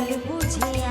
ভুল বুঝিয়া